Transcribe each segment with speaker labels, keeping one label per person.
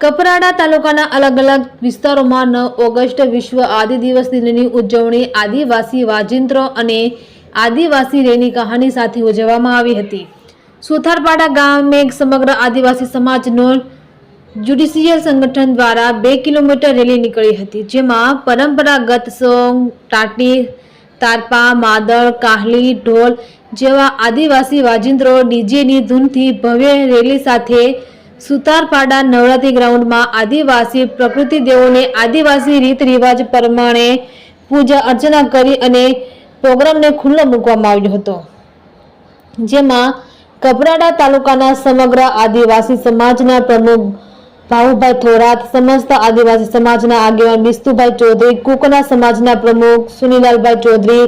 Speaker 1: કપરાડા તાલુકાના અલગ અલગ વિસ્તારોમાં નવ ઓગસ્ટ વિશ્વ આદિ દિવસ દિનની ઉજવણી આદિવાસી વાજિંત્રો અને આદિવાસી રેની કહાની સાથે ઉજવવામાં આવી હતી. સુથારપાડા ગામે સમગ્ર આદિવાસી સમાજનો જ્યુડિશિયલ સંગઠન દ્વારા બે કિલોમીટર રેલી નીકળી હતી, જેમાં પરંપરાગત સોંગ, ટાટી, તારપા, માદળ, કાહલી, ઢોલ જેવા આદિવાસી વાજિંત્રો ડીજેની ધૂનથી ભવ્ય રેલી સાથે સુતારપાડા નવરાત્રી ગ્રાઉન્ડમાં આદિવાસી પ્રકૃતિ દેવોને આદિવાસી રીત રિવાજ પ્રમાણે પૂજા અર્ચના કરી અને પ્રોગ્રામને ખુલ્લો મૂકવામાં આવ્યો હતો. જેમાં કપરાડા તાલુકાના સમગ્ર આદિવાસી સમાજના પ્રમુખ ભાવુભાઈ થોરાત, સમસ્ત આદિવાસી સમાજના આગેવાન બિસ્તુભાઈ ચૌધરી, કુકના સમાજના પ્રમુખ સુનીલાલભાઈ ચૌધરી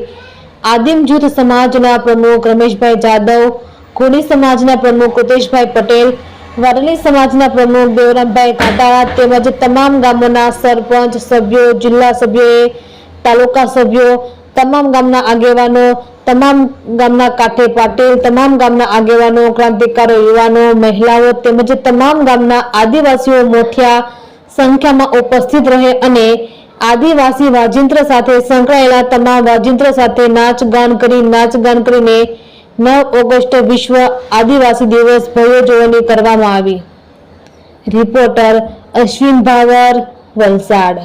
Speaker 1: આદિમ જૂથ સમાજના પ્રમુખ રમેશભાઈ જાદવ કોની સમાજના પ્રમુખ કુતેશભાઈ પટેલ વારલી સમાજના પ્રમુખ દેવરામભાઈ કાટાળા તેમજ તમામ ગામોના સરપંચ સભ્યો, જિલ્લા સભ્યોએ, તાલુકા સભ્યો, તમામ ગામના આગેવાનો, તમામ ગામના કાઠે પાટીલ, તમામ ગામના આગેવાનો, ક્રાંતિકારો યુવાનો, મહિલાઓ તેમજ તમામ ગામના આદિવાસીઓ મોઠિયા સંખ્યામાં ઉપસ્થિત રહે અને આદિવાસી વાજિંત્ર સાથે સંકળાયેલા તમામ વાજિંત્ર સાથે નાચ ગાન કરી નાચ ગાન કરીને નવ ઓગસ્ટ વિશ્વ આદિવાસી દિવસ ભવ્ય ઉજવણી કરવામાં આવી. રિપોર્ટર અશ્વિન ભાવર વલસાડ.